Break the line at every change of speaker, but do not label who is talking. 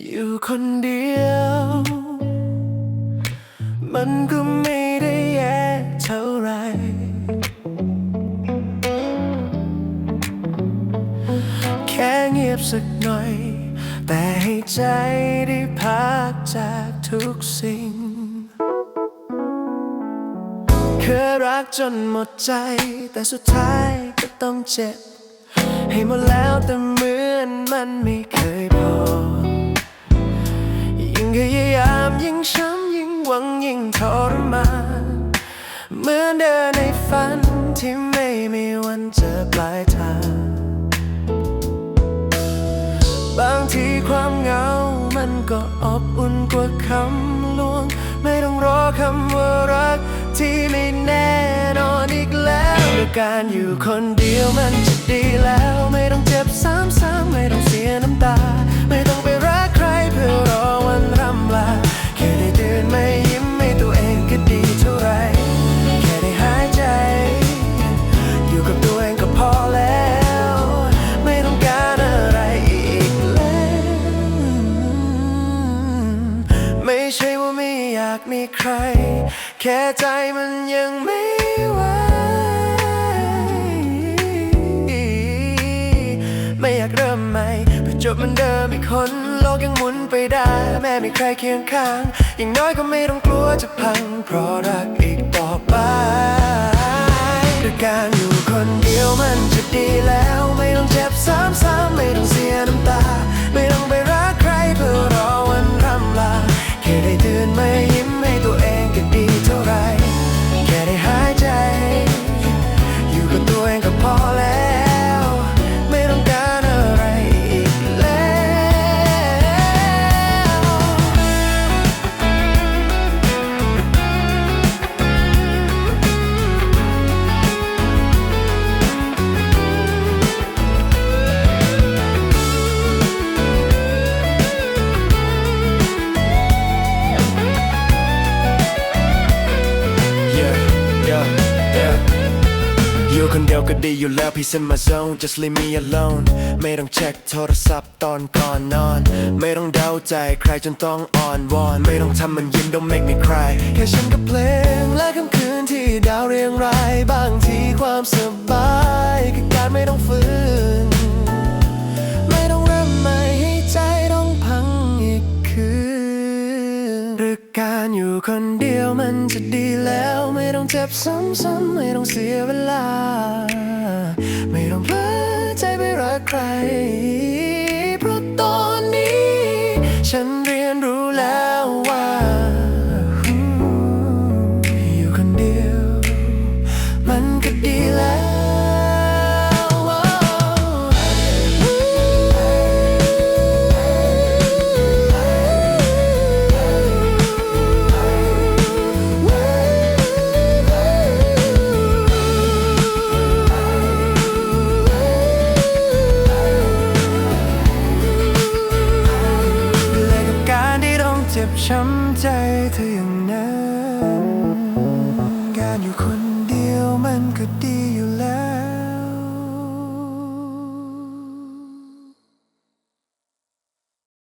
อยู่คนเดียว มันก็ไม่ได้แย่เท่าไร แค่เงียบสักหน่อย แต่ให้ใจได้พักจากทุกสิ่ง เคยรักจนหมดใจ แต่สุดท้ายก็ต้องเจ็บ ให้หมดแล้วแต่เหมือนมันไม่เคย มา เหมือนเดินในฝันที่ไม่มีวันเจอปลายทาง บางทีความเหงามันก็อบอุ่นกว่าคำลวง ไม่ต้องรอคำว่ารักที่ไม่แน่นอนอีกแล้วการอยู่คนเดียวมันจะดีแล้ว ไม่ใช่ว่าไม่อยากมีใคร แค่ใจมันยังไม่ไหวไม่อยากเริ่มใหม่เพื่อจบมันเดิมอีกคน โลกยังหมุนไปได้ แม้มีใครเคียงข้าง อย่างน้อยก็ไม่ต้องกลัวจะพัง เพราะรักอีกต่อไปด้วยการอยู่คนเดียวมันจะดีแล้ว ไม่ต้องเจ็บซ้ำๆไม่ต้องเสียน้ำตา ไม่ต้องไป อยู่คนเดียวก็ดีอยู่แล้วพี่ in my zone just leave me alone ไม่ต้องเช็คโทรศัพท์ตอนก่อนนอน ไม่ต้องเดาใจใครจนต้องอ่อนวอน ไม่ต้องทำมันยิ้ม don't make me cry แค่ฉันก็ play คนเดียวมันจะดีแล้ว ไม่ต้องเจ็บซ้ำๆไม่ต้องเสียเวลา ไม่ต้องเพ้อใจไปรักใคร เจ็บช้ำใจเธออย่างนั้น